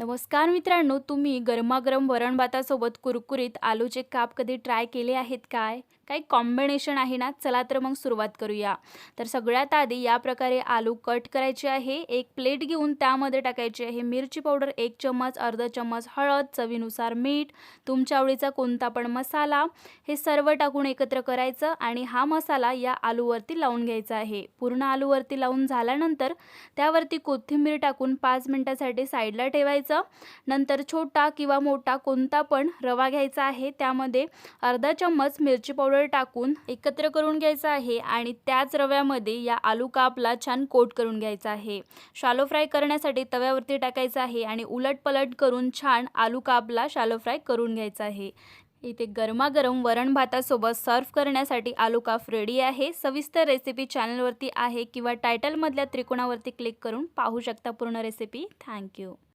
नमस्कार मित्रांनो तुम्ही गरमागरम वरण भातासोबत कुरकुरीत आलूचे काप कधी ट्राय केले आहेत काय? काही कॉम्बिनेशन आहे ना? चला तर मग सुरुवात करूया. तर सगळ्यात आधी या प्रकारे आलू कट करायचे आहे. एक प्लेट घेऊन त्यामध्ये टाकायची आहे मिरची पावडर एक चम्मच अर्धा चम्मच हळद चवीनुसार मीठ तुमच्या आवडीचा कोणता पण मसाला. हे सर्व टाकून एकत्र करायचं आणि हा मसाला या आलूवरती लावून घ्यायचा आहे. पूर्ण आलूवरती लावून झाल्यानंतर त्यावरती कोथिंबीर टाकून पाच मिनटासाठी साईडला ठेवायचं. नंतर छोटा किंवा मोठा कोणता पण रवा घ्यायचा आहे त्यामध्ये अर्धा चम्मच मिरची पावडर टाकून एकत्र करून घ्यायचा आहे आणि त्याच रव्यामध्ये या आलू कापला छान कोट करून घ्यायचा आहे. शालो फ्राय करण्यासाठी तव्यावरती टाकायचं आहे आणि उलट पलट करून छान आलू कापला शालो फ्राय करून घ्यायचा आहे. इथे गरमागरम वरण भातासोबत सर्व्ह करण्यासाठी आलू काफ रेडी आहे. सविस्तर रेसिपी चॅनलवरती आहे किंवा टायटलमधल्या त्रिकोणावरती क्लिक करून पाहू शकता पूर्ण रेसिपी थँक्यू